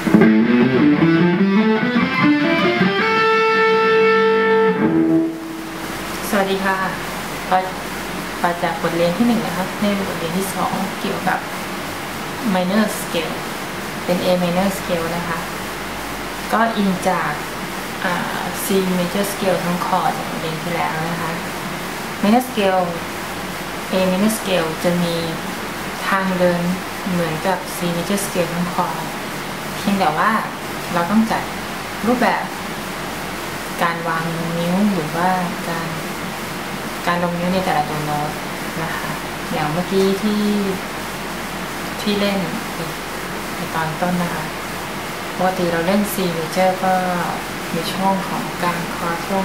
สวัสดีค่ะก็มาจากบทเรียนที่หนึ่งนะครับ ในบทเรียนที่สองเกี่ยวกับ minor scale เป็น A minor scale นะคะ ก็อิงจาก C major scale ทั้งคอร์ดจากบทเรียนที่แล้วนะคะ minor scale A minor scale จะมีทางเดินเหมือนกับ C major scale ทั้งคอร์ด เพียงแต่ว่าเราต้องจัดรูปแบบการวางนิ้วหรือว่าการการลงนิ้วในแต่ละตัวโน้ตนะคะอย่างเมื่อกี้ที่ที่เล่นในตอนต้นนะคะปกติเราเล่น C major ก็ในช่วงของการคอช่วง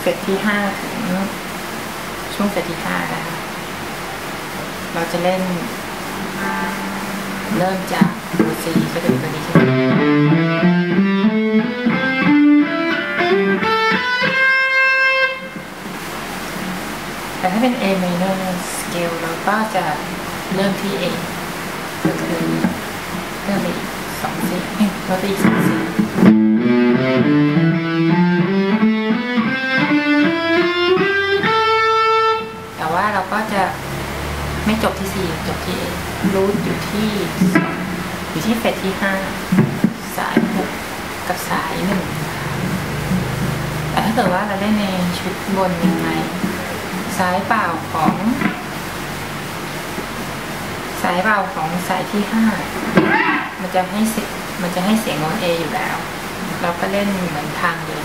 เฟสที่ 5 ถึง ช่วงเฟสที่ 5 นะคะ เราจะเล่นเริ่มจาก ตัว C ก็จะเป็นตัวนี้ใช่ไหมแต่ถ้าเป็น A minor scale เราก็จะเริ่มที่ A ก็คือเริ่มไปอีกสองซีเอ้ยลดไปอีกสองซีแต่ว่าเราก็จะไม่จบที่ C จบที่ A รูทอยู่ที่ส อยู่ที่เฟสที่ห้าสายหกกับสายหนึ่งแต่ถ้าเกิดว่าเราเล่นในชุดบนยังไงสายเปล่าของ สายเปล่าของสายที่ห้ามันจะให้เสียงมันจะให้เสียงโน้ตเออยู่แล้ว เราก็เล่นเหมือนทางเดิน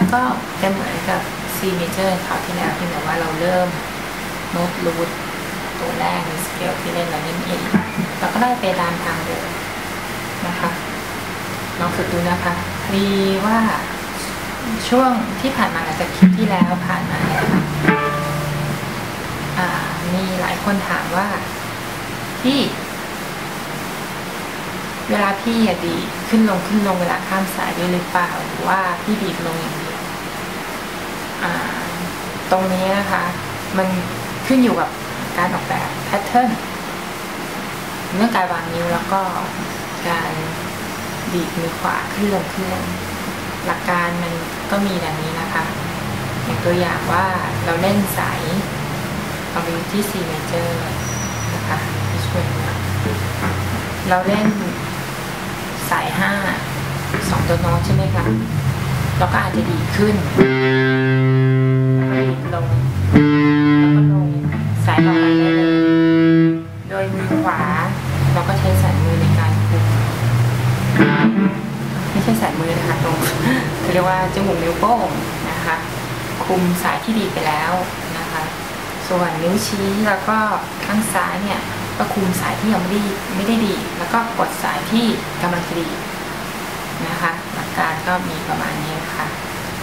แล้วก็จะเหมือนกับ C major คราวที่แล้วเพียงแต่ว่าเราเริ่มโน้ตรูทตัวแรกในสเกลที่เล่นเราเล่นเองเราก็ได้ไปตามทางเดิมนะคะลองฝึกดูนะคะดีว่าช่วงที่ผ่านมาหลังจากคลิปที่แล้วผ่านมาเนี่ยนะคะอ่ามีหลายคนถามว่าพี่ เวลาพี่อะดีขึ้นลงขึ้นลงเวลาข้ามสายด้วยหรือเปล่าหรือว่าพี่ดีลงอย่างเดียว ตรงนี้นะคะ มันขึ้นอยู่กับการออกแบบแพทเทิร์นเรื่องการวางนิ้วแล้วก็การดีดมือขวาขึ้นลงขึ้นลงหลักการมันก็มีดังนี้นะคะ อย่างตัวอย่างว่าเราเล่นสายเอาไปที่ C major นะคะที่ช่วยนเราเล่นสายห้าสองตัวน้ตใช่ไหมคะเราก็อาจจะดีขึ้น ลง แล้วก็ลงสายต่อไปได้เลย โดยมือขวา เราก็ใช้สายมือในการคุมไม่ใช่สายมือนะคะตรงเขาเรียกว่าจมูกนิ้วโป้งนะคะ คุมสายที่ดีไปแล้วนะคะ ส่วนนิ้วชี้แล้วก็ข้างซ้ายเนี่ยก็คุมสายที่ยังไม่ได้ไม่ได้ดี แล้วก็กดสายที่กำลังจะดีนะคะหลักการก็มีประมาณนี้นะคะ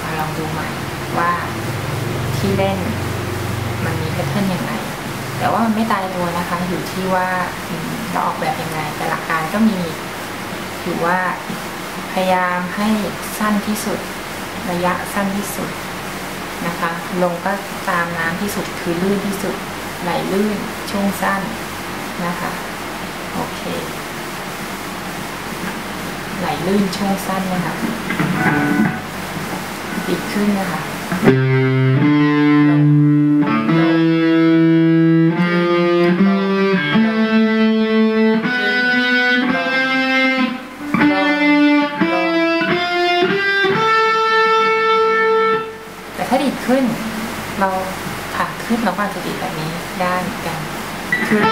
มาลองดูใหม่ว่า ที่เล่น มันมีแพทเทิร์นยังไง แต่ว่ามันไม่ตายตัวนะคะ อยู่ที่ว่าเราออกแบบยังไง แต่หลักการก็มีอยู่ว่าพยายามให้สั้นที่สุด ระยะสั้นที่สุดนะคะ ลงก็ตามน้ำที่สุดคือลื่นที่สุด ไหลลื่น ช่วงสั้นนะคะ โอเค ไหลลื่นช่วงสั้นนะคะ ปิดขึ้นนะคะ ขึ้น เราขาขึ้นเราก็อาจจะดีดแบบนี้ได้เหมือนกันขึ้น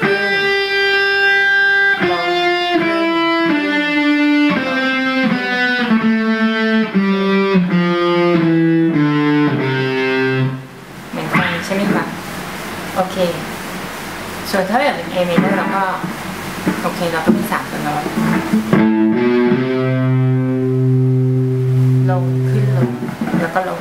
ขึ้นลงขึ้นเหมือนกันใช่ไหมคะโอเค ส่วนถ้าแบบเป็น A major เราก็ โอเค เราก็มีสามตัวโน้ต แล้วก็ลง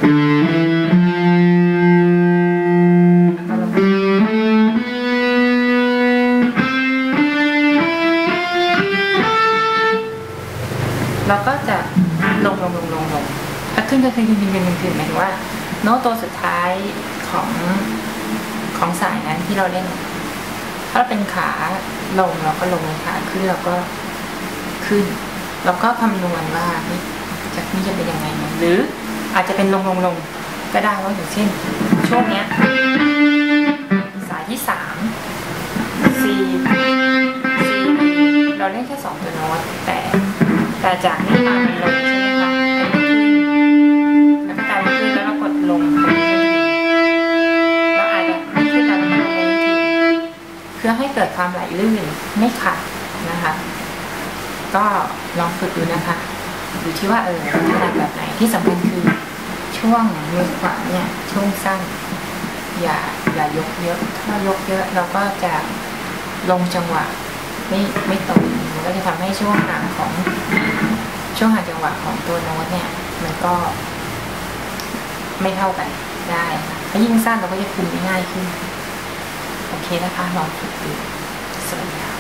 เราก็จะลงลงลงลงลงถ้าขึ้นก็ขึ้นขึ้นขึ้นขึ้นขึ้นขึ้นหมายถึงว่า โน้ตตัวสุดท้ายของของสายนั้นที่เราเล่น ถ้าเป็นขาลงเราก็ลงขาขึ้นเราก็ขึ้น เราก็คำนวณว่าจากนี้จะเป็นยังไงหรือ อาจจะเป็นลงลงลงก็ได้ว่าอย่างเช่น ช่วงเนี้ยสายที่สามซีซีเราเล่นแค่สองตัวโน้ตแต่แต่จากนี้มามันลงใช่ไหมคะอันขึ้นแล้วก็กลายเป็นขึ้นแล้วเรากดลงตรงนี้เราอาจจะไม่ขึ้นแล้วมันลงทีเพื่อให้เกิดความไหลลื่นไม่ขัดนะคะ ก็ลองฝึกดูนะคะอยู่ที่ว่าเออถนัดแบบไหนที่สำคัญคือ ช่วงมือขวาเนี่ยช่วงสั้น อย่าอย่ายกเยอะ ถ้ายกเยอะเราก็จะลงจังหวะ ไม่ไม่ตรงมันก็จะทำให้ช่วงห่างของช่วงห่างจังหวะของตัวโน้ตเนี่ย มันก็ ไม่เท่ากันได้ถ้ายิ่งสั้นเราก็จะคุมได้ง่ายขึ้น โอเคนะคะ ลองฝึกดูสวัสดีค่ะ